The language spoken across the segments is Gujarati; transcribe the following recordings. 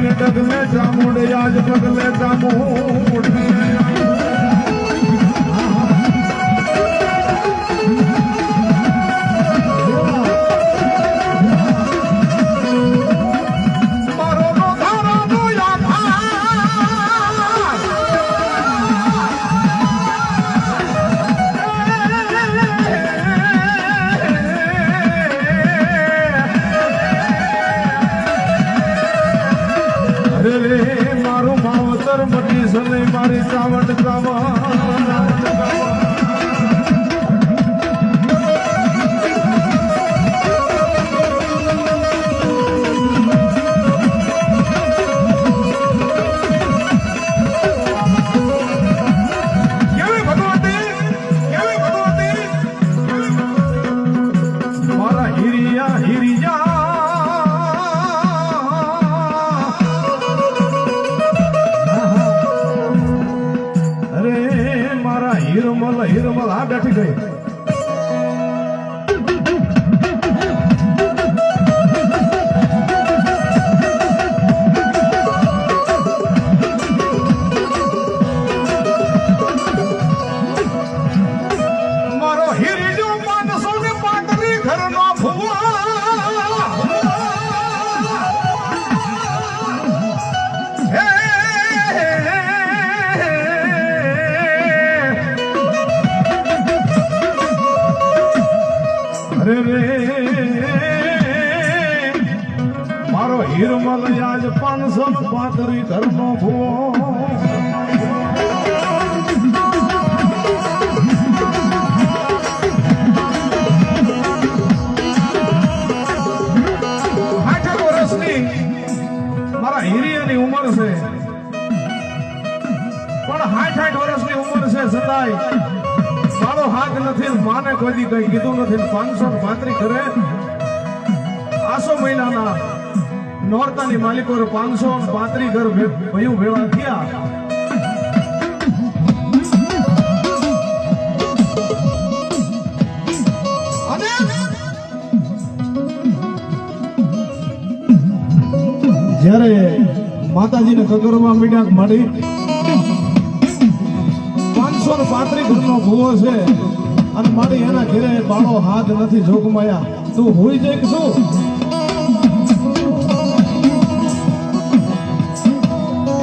મને ડગલે ચામુંડ આજ પગલે ચામુંડ મારો સને મારી ચાવટ ચાવટ હીરમલ આ રે મારો હીરમલ આજ પાંચસો પાતરી ધર્મ વર્ષની મારા હિરિયાની ઉંમર છે. પણ આઠ વર્ષની ઉંમર છે છતાંય મારો નથી, માને કોઈ કઈ કીધું નથી, પાંચસો પાંત્રી કરે આસો મહિનાના નોરતાની માલિકો પાંચસો પાંત્રી ઘર ભયું ભેળા થયા. જ્યારે માતાજીને કગરવા મીડા મળી પાંચસો ને ઘરનો ભૂવો છે. અને મારી એના ઘેરે બાળો હાથ નથી જોગમાયા. તું હોઈ જાય શું?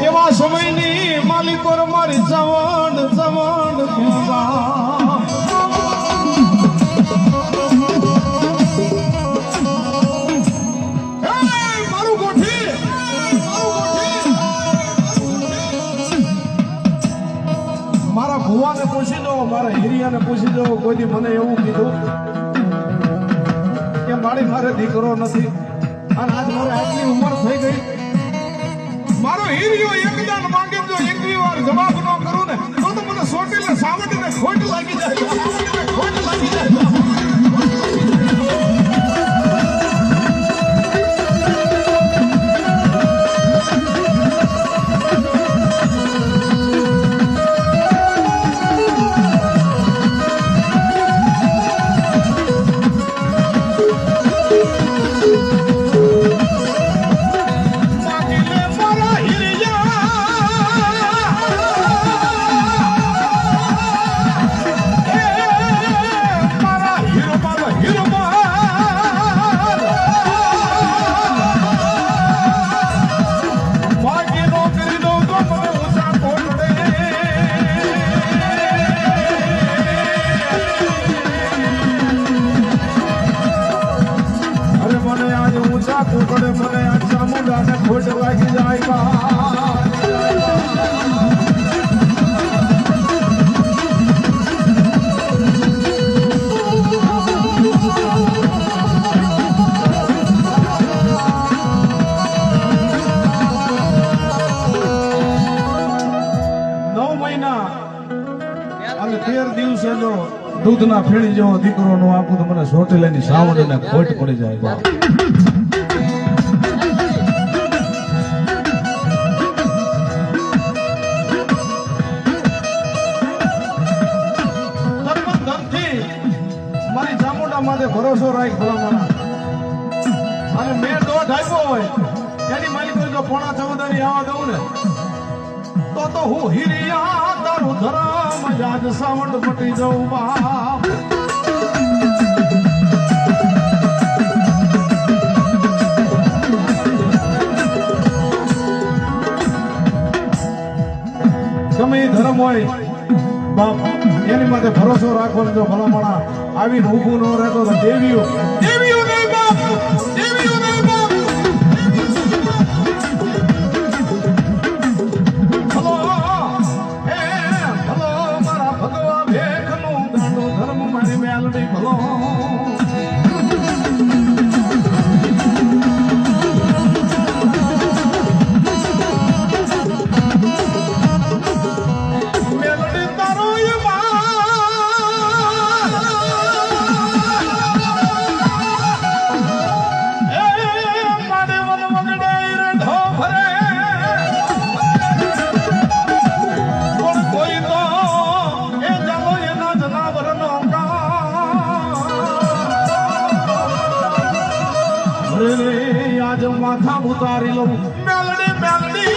એવા સમયની માલિકો મારી જવાન જવાન કહેવા મારા હિરિયાને પૂછી દો કોઈ દી મને એવું કીધું કે મારી મારે દીકરો નથી. અને આજ મારે આટલી ઉંમર થઈ ગઈ. મારો હિરિયો એકદાન માંગે જો એકવી વાર જવાબ ન કરું ને તો મને સોટીને સાવટીને ખોટ લાગી જાય. કોટડે મને આ ચામુંડાને ખોટ લાગી દૂધના ફેણી જેવો દીકરો નો આપું તો મને સોટેલાની સાવડ ને ખોટ પડી જાય. ભરોસો રાખ ભલામણા. અને મેં દોઢ આપ્યો હોય. એની માલિકો જો પોણા ચૌદાની આવા દઉં ને. તો તો હું હિરિયા તારું ધરમ યાદ સાવણ પટી જઉં બાપ. ધર્મ હોય, બાપ. એની માટે ભરોસો રાખવાનો જો ભલામણા આવીને ઊભું ન રહેતો દેવીઓ Melody, Melody.